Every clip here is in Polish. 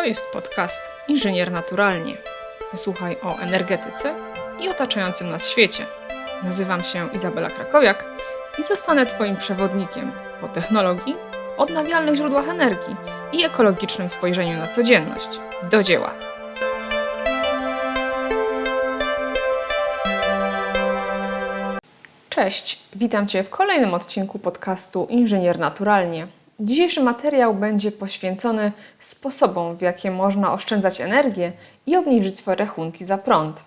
To jest podcast Inżynier Naturalnie. Posłuchaj o energetyce i otaczającym nas świecie. Nazywam się Izabela Krakowiak i zostanę Twoim przewodnikiem po technologii, odnawialnych źródłach energii i ekologicznym spojrzeniu na codzienność. Do dzieła! Cześć, witam Cię w kolejnym odcinku podcastu Inżynier Naturalnie. Dzisiejszy materiał będzie poświęcony sposobom, w jakie można oszczędzać energię i obniżyć swoje rachunki za prąd.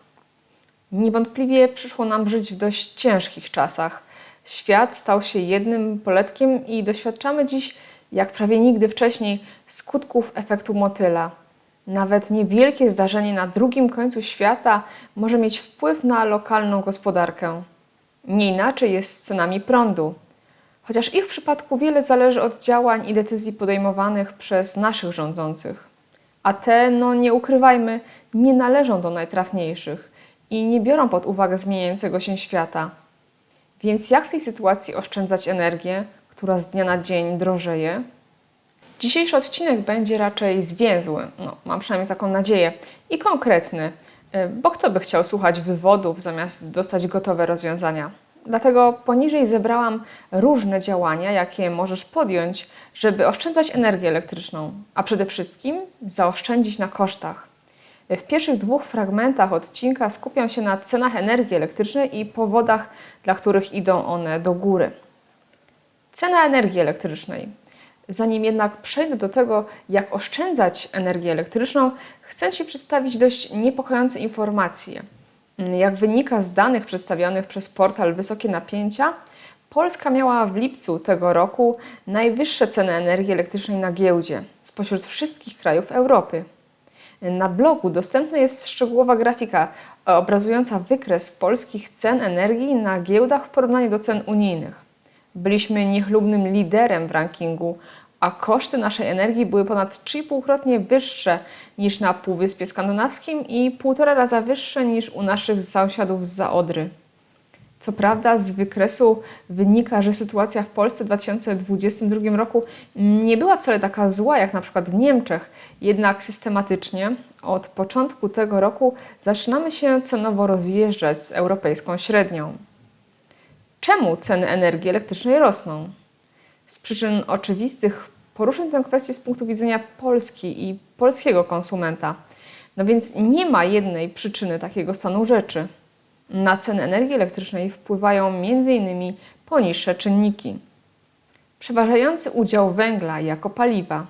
Niewątpliwie przyszło nam żyć w dość ciężkich czasach. Świat stał się jednym poletkiem i doświadczamy dziś, jak prawie nigdy wcześniej, skutków efektu motyla. Nawet niewielkie zdarzenie na drugim końcu świata może mieć wpływ na lokalną gospodarkę. Nie inaczej jest z cenami prądu. Chociaż ich w przypadku wiele zależy od działań i decyzji podejmowanych przez naszych rządzących. A te, no nie ukrywajmy, nie należą do najtrafniejszych i nie biorą pod uwagę zmieniającego się świata. Więc jak w tej sytuacji oszczędzać energię, która z dnia na dzień drożeje? Dzisiejszy odcinek będzie raczej zwięzły, no, mam przynajmniej taką nadzieję, i konkretny, y, bo kto by chciał słuchać wywodów zamiast dostać gotowe rozwiązania? Dlatego poniżej zebrałam różne działania, jakie możesz podjąć, żeby oszczędzać energię elektryczną, a przede wszystkim zaoszczędzić na kosztach. W pierwszych dwóch fragmentach odcinka skupiam się na cenach energii elektrycznej i powodach, dla których idą one do góry. Cena energii elektrycznej. Zanim jednak przejdę do tego, jak oszczędzać energię elektryczną, chcę Ci przedstawić dość niepokojące informacje. Jak wynika z danych przedstawionych przez portal Wysokie Napięcia, Polska miała w lipcu tego roku najwyższe ceny energii elektrycznej na giełdzie spośród wszystkich krajów Europy. Na blogu dostępna jest szczegółowa grafika obrazująca wykres polskich cen energii na giełdach w porównaniu do cen unijnych. Byliśmy niechlubnym liderem w rankingu, a koszty naszej energii były ponad 3,5-krotnie wyższe niż na Półwyspie Skandynawskim i półtora raza wyższe niż u naszych sąsiadów z Zaodry. Co prawda z wykresu wynika, że sytuacja w Polsce w 2022 roku nie była wcale taka zła jak na przykład w Niemczech, jednak systematycznie od początku tego roku zaczynamy się cenowo rozjeżdżać z europejską średnią. Czemu ceny energii elektrycznej rosną? Z przyczyn oczywistych poruszę tę kwestię z punktu widzenia Polski i polskiego konsumenta. No więc nie ma jednej przyczyny takiego stanu rzeczy. Na ceny energii elektrycznej wpływają m.in. poniższe czynniki. Przeważający udział węgla jako paliwa.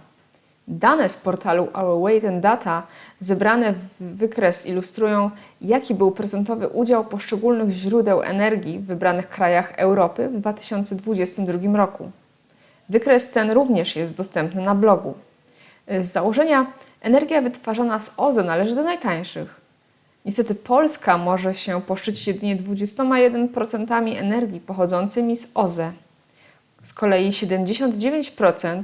Dane z portalu Our Weight and Data zebrane w wykres ilustrują, jaki był procentowy udział poszczególnych źródeł energii w wybranych krajach Europy w 2022 roku. Wykres ten również jest dostępny na blogu. Z założenia energia wytwarzana z OZE należy do najtańszych. Niestety Polska może się poszczycić jedynie 21% energii pochodzącymi z OZE. Z kolei 79%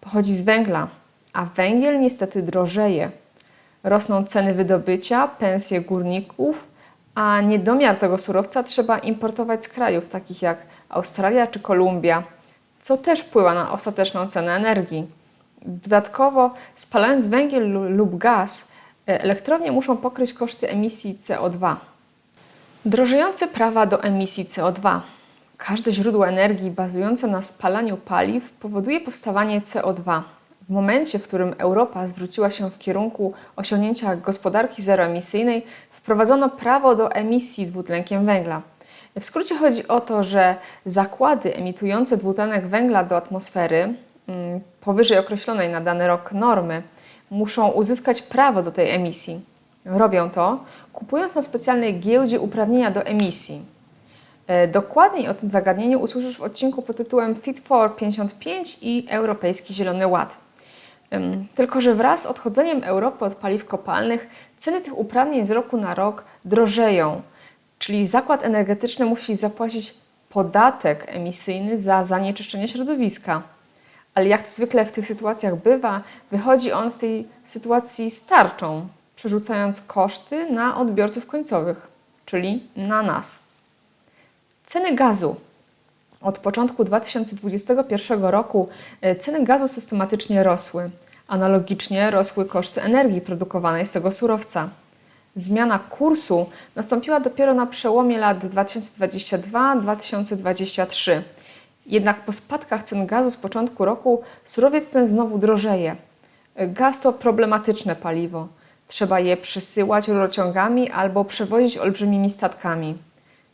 pochodzi z węgla, a węgiel niestety drożeje. Rosną ceny wydobycia, pensje górników, a niedomiar tego surowca trzeba importować z krajów takich jak Australia czy Kolumbia, co też wpływa na ostateczną cenę energii. Dodatkowo, spalając węgiel lub gaz, e, elektrownie muszą pokryć koszty emisji CO2. Drożejące prawa do emisji CO2. Każde źródło energii bazujące na spalaniu paliw powoduje powstawanie CO2. W momencie, w którym Europa zwróciła się w kierunku osiągnięcia gospodarki zeroemisyjnej, wprowadzono prawo do emisji dwutlenkiem węgla. W skrócie chodzi o to, że zakłady emitujące dwutlenek węgla do atmosfery mm, powyżej określonej na dany rok normy muszą uzyskać prawo do tej emisji. Robią to, kupując na specjalnej giełdzie uprawnienia do emisji. E, dokładniej o tym zagadnieniu usłyszysz w odcinku pod tytułem Fit for 55 i Europejski Zielony Ład. Tylko, że wraz z odchodzeniem Europy od paliw kopalnych ceny tych uprawnień z roku na rok drożeją, czyli zakład energetyczny musi zapłacić podatek emisyjny za zanieczyszczenie środowiska. Ale jak to zwykle w tych sytuacjach bywa, wychodzi on z tej sytuacji starczą, przerzucając koszty na odbiorców końcowych, czyli na nas. Ceny gazu. Od początku 2021 roku e, ceny gazu systematycznie rosły, Analogicznie rosły koszty energii produkowanej z tego surowca. Zmiana kursu nastąpiła dopiero na przełomie lat 2022-2023. Jednak po spadkach cen gazu z początku roku surowiec ten znowu drożeje. Gaz to problematyczne paliwo. Trzeba je przesyłać rurociągami albo przewozić olbrzymimi statkami.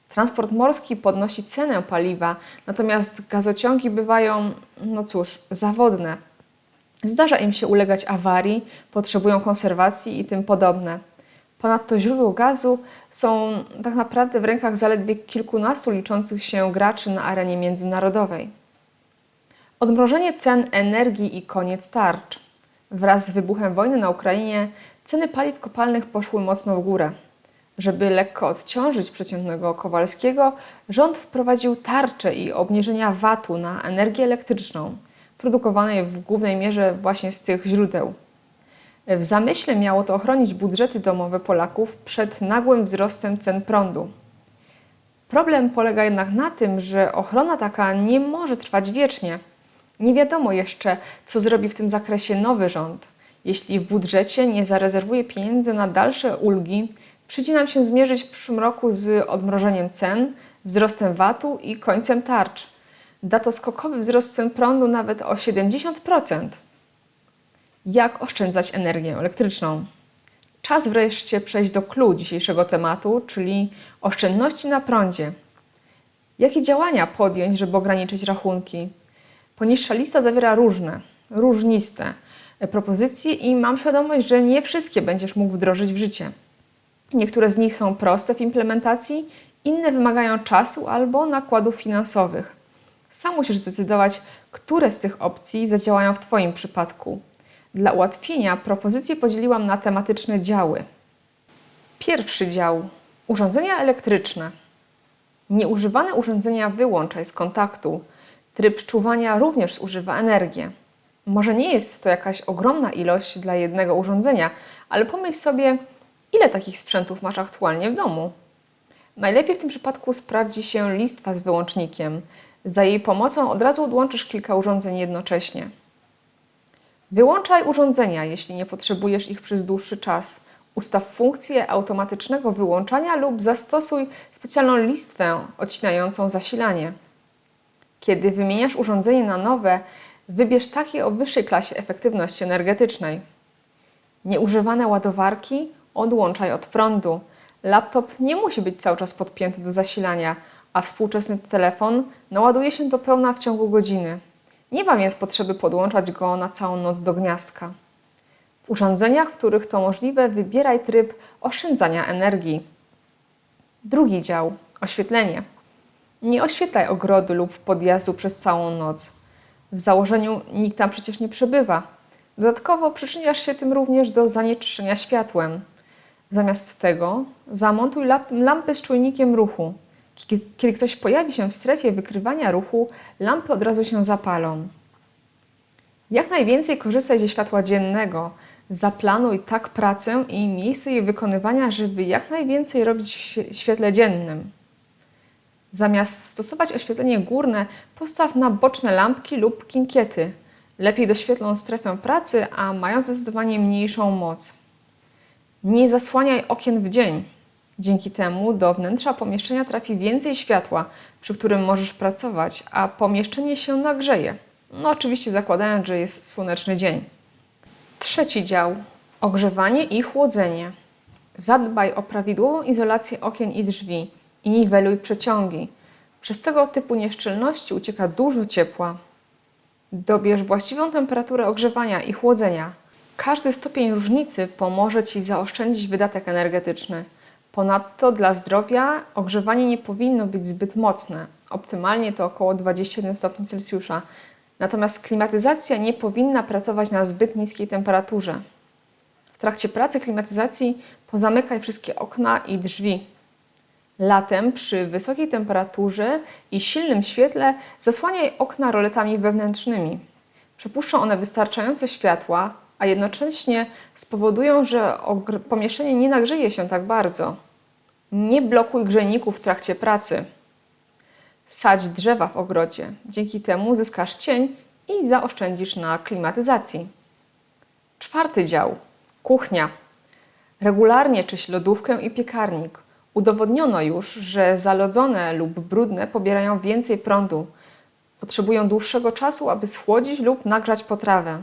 Transport morski podnosi cenę paliwa, natomiast gazociągi bywają, no cóż, zawodne. Zdarza im się ulegać awarii, potrzebują konserwacji i tym podobne. Ponadto źródła gazu są tak naprawdę w rękach zaledwie kilkunastu liczących się graczy na arenie międzynarodowej. Odmrożenie cen energii i koniec tarcz. Wraz z wybuchem wojny na Ukrainie ceny paliw kopalnych poszły mocno w górę. Żeby lekko odciążyć przeciętnego Kowalskiego, rząd wprowadził tarczę i obniżenia VAT-u na energię elektryczną, produkowanej w głównej mierze właśnie z tych źródeł. W zamyśle miało to ochronić budżety domowe Polaków przed nagłym wzrostem cen prądu. Problem polega jednak na tym, że ochrona taka nie może trwać wiecznie. Nie wiadomo jeszcze, co zrobi w tym zakresie nowy rząd. Jeśli w budżecie nie zarezerwuje pieniędzy na dalsze ulgi, przyjdzie nam się zmierzyć w przyszłym roku z odmrożeniem cen, wzrostem VAT-u i końcem tarcz. Da to skokowy wzrost cen prądu nawet o 70% jak oszczędzać energię elektryczną. Czas wreszcie przejść do clue dzisiejszego tematu, czyli oszczędności na prądzie. Jakie działania podjąć, żeby ograniczyć rachunki? Poniższa lista zawiera różne, różniste propozycje i mam świadomość, że nie wszystkie będziesz mógł wdrożyć w życie. Niektóre z nich są proste w implementacji, inne wymagają czasu albo nakładów finansowych. Sam musisz zdecydować, które z tych opcji zadziałają w Twoim przypadku. Dla ułatwienia propozycje podzieliłam na tematyczne działy. Pierwszy dział urządzenia elektryczne. Nieużywane urządzenia wyłączaj z kontaktu. Tryb czuwania również zużywa energię. Może nie jest to jakaś ogromna ilość dla jednego urządzenia, ale pomyśl sobie, ile takich sprzętów masz aktualnie w domu. Najlepiej w tym przypadku sprawdzi się listwa z wyłącznikiem. Za jej pomocą od razu odłączysz kilka urządzeń jednocześnie. Wyłączaj urządzenia, jeśli nie potrzebujesz ich przez dłuższy czas. Ustaw funkcję automatycznego wyłączania lub zastosuj specjalną listwę odcinającą zasilanie. Kiedy wymieniasz urządzenie na nowe, wybierz takie o wyższej klasie efektywności energetycznej. Nieużywane ładowarki odłączaj od prądu. Laptop nie musi być cały czas podpięty do zasilania, a współczesny telefon naładuje się do pełna w ciągu godziny. Nie ma więc potrzeby podłączać go na całą noc do gniazdka. W urządzeniach, w których to możliwe, wybieraj tryb oszczędzania energii. Drugi dział oświetlenie. Nie oświetlaj ogrodu lub podjazdu przez całą noc. W założeniu nikt tam przecież nie przebywa. Dodatkowo przyczyniasz się tym również do zanieczyszczenia światłem. Zamiast tego zamontuj lampy z czujnikiem ruchu. Kiedy ktoś pojawi się w strefie wykrywania ruchu, lampy od razu się zapalą. Jak najwięcej korzystaj ze światła dziennego. Zaplanuj tak pracę i miejsce jej wykonywania, żeby jak najwięcej robić w świetle dziennym. Zamiast stosować oświetlenie górne, postaw na boczne lampki lub kinkiety. Lepiej doświetlą strefę pracy, a mają zdecydowanie mniejszą moc. Nie zasłaniaj okien w dzień. Dzięki temu do wnętrza pomieszczenia trafi więcej światła, przy którym możesz pracować, a pomieszczenie się nagrzeje. No oczywiście zakładając, że jest słoneczny dzień. Trzeci dział. Ogrzewanie i chłodzenie. Zadbaj o prawidłową izolację okien i drzwi i niweluj przeciągi. Przez tego typu nieszczelności ucieka dużo ciepła. Dobierz właściwą temperaturę ogrzewania i chłodzenia. Każdy stopień różnicy pomoże Ci zaoszczędzić wydatek energetyczny. Ponadto dla zdrowia ogrzewanie nie powinno być zbyt mocne. Optymalnie to około 21 stopni Celsjusza. Natomiast klimatyzacja nie powinna pracować na zbyt niskiej temperaturze. W trakcie pracy klimatyzacji pozamykaj wszystkie okna i drzwi. Latem przy wysokiej temperaturze i silnym świetle zasłaniaj okna roletami wewnętrznymi. Przepuszczą one wystarczająco światła, a jednocześnie spowodują, że pomieszczenie nie nagrzeje się tak bardzo. Nie blokuj grzejników w trakcie pracy. Sadź drzewa w ogrodzie. Dzięki temu zyskasz cień i zaoszczędzisz na klimatyzacji. Czwarty dział kuchnia. Regularnie czyść lodówkę i piekarnik. Udowodniono już, że zalodzone lub brudne pobierają więcej prądu. Potrzebują dłuższego czasu, aby schłodzić lub nagrzać potrawę.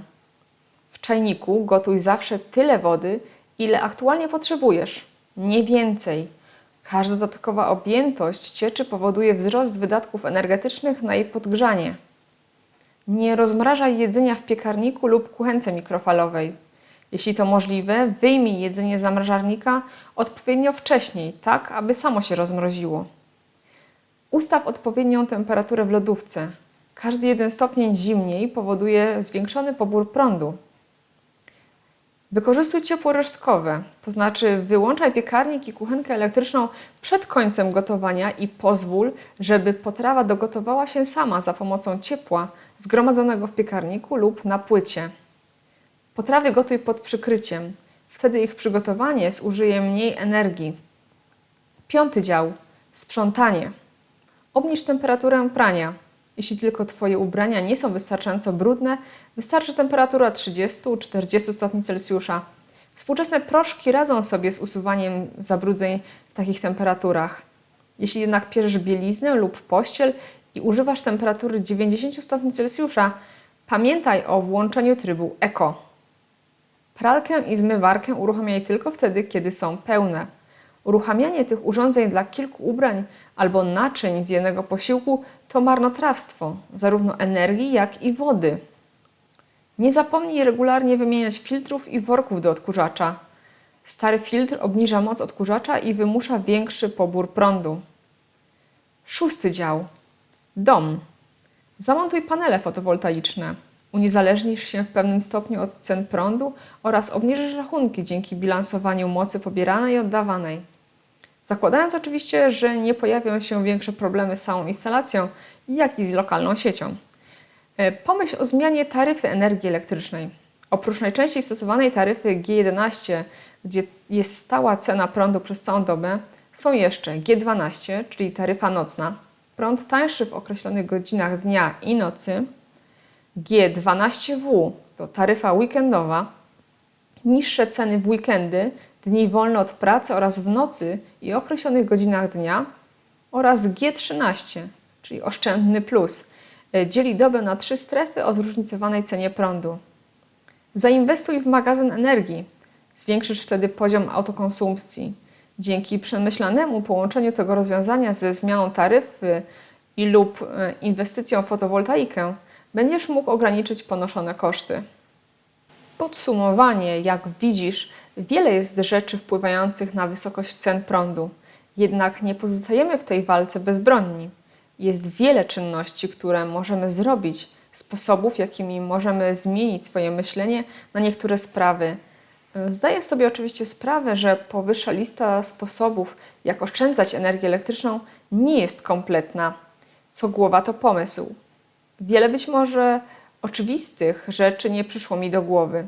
W czajniku gotuj zawsze tyle wody, ile aktualnie potrzebujesz, nie więcej. Każda dodatkowa objętość cieczy powoduje wzrost wydatków energetycznych na jej podgrzanie. Nie rozmrażaj jedzenia w piekarniku lub kuchence mikrofalowej. Jeśli to możliwe, wyjmij jedzenie z zamrażarnika odpowiednio wcześniej, tak aby samo się rozmroziło. Ustaw odpowiednią temperaturę w lodówce. Każdy jeden stopień zimniej powoduje zwiększony pobór prądu. Wykorzystuj ciepło resztkowe, to znaczy wyłączaj piekarnik i kuchenkę elektryczną przed końcem gotowania i pozwól, żeby potrawa dogotowała się sama za pomocą ciepła zgromadzonego w piekarniku lub na płycie. Potrawy gotuj pod przykryciem, wtedy ich przygotowanie zużyje mniej energii. Piąty dział sprzątanie. Obniż temperaturę prania. Jeśli tylko Twoje ubrania nie są wystarczająco brudne, wystarczy temperatura 30-40 stopni Celsjusza. Współczesne proszki radzą sobie z usuwaniem zabrudzeń w takich temperaturach. Jeśli jednak pierzesz bieliznę lub pościel i używasz temperatury 90 stopni Celsjusza, pamiętaj o włączeniu trybu Eco. Pralkę i zmywarkę uruchamiaj tylko wtedy, kiedy są pełne. Uruchamianie tych urządzeń dla kilku ubrań albo naczyń z jednego posiłku to marnotrawstwo zarówno energii, jak i wody. Nie zapomnij regularnie wymieniać filtrów i worków do odkurzacza. Stary filtr obniża moc odkurzacza i wymusza większy pobór prądu. Szósty dział. Dom. Zamontuj panele fotowoltaiczne. Uniezależnisz się w pewnym stopniu od cen prądu oraz obniżysz rachunki dzięki bilansowaniu mocy pobieranej i oddawanej. Zakładając oczywiście, że nie pojawią się większe problemy z samą instalacją, jak i z lokalną siecią. E, Pomyśl o zmianie taryfy energii elektrycznej. Oprócz najczęściej stosowanej taryfy G11, gdzie jest stała cena prądu przez całą dobę, są jeszcze G12, czyli taryfa nocna, prąd tańszy w określonych godzinach dnia i nocy, G12W to taryfa weekendowa, niższe ceny w weekendy, dni wolne od pracy oraz w nocy i określonych godzinach dnia oraz G13, czyli oszczędny plus, e, dzieli dobę na trzy strefy o zróżnicowanej cenie prądu. Zainwestuj w magazyn energii. Zwiększysz wtedy poziom autokonsumpcji. Dzięki przemyślanemu połączeniu tego rozwiązania ze zmianą taryfy i lub e, inwestycją w fotowoltaikę będziesz mógł ograniczyć ponoszone koszty. Podsumowanie, jak widzisz, wiele jest rzeczy wpływających na wysokość cen prądu. Jednak nie pozostajemy w tej walce bezbronni. Jest wiele czynności, które możemy zrobić, sposobów, jakimi możemy zmienić swoje myślenie na niektóre sprawy. Zdaję sobie oczywiście sprawę, że powyższa lista sposobów, jak oszczędzać energię elektryczną, nie jest kompletna. Co głowa to pomysł. Wiele być może oczywistych rzeczy nie przyszło mi do głowy.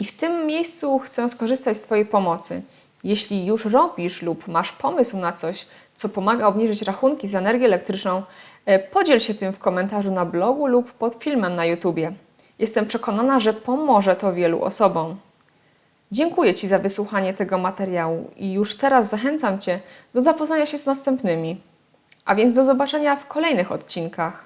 I w tym miejscu chcę skorzystać z Twojej pomocy. Jeśli już robisz lub masz pomysł na coś, co pomaga obniżyć rachunki za energię elektryczną, e, podziel się tym w komentarzu na blogu lub pod filmem na YouTubie. Jestem przekonana, że pomoże to wielu osobom. Dziękuję Ci za wysłuchanie tego materiału i już teraz zachęcam Cię do zapoznania się z następnymi. A więc do zobaczenia w kolejnych odcinkach.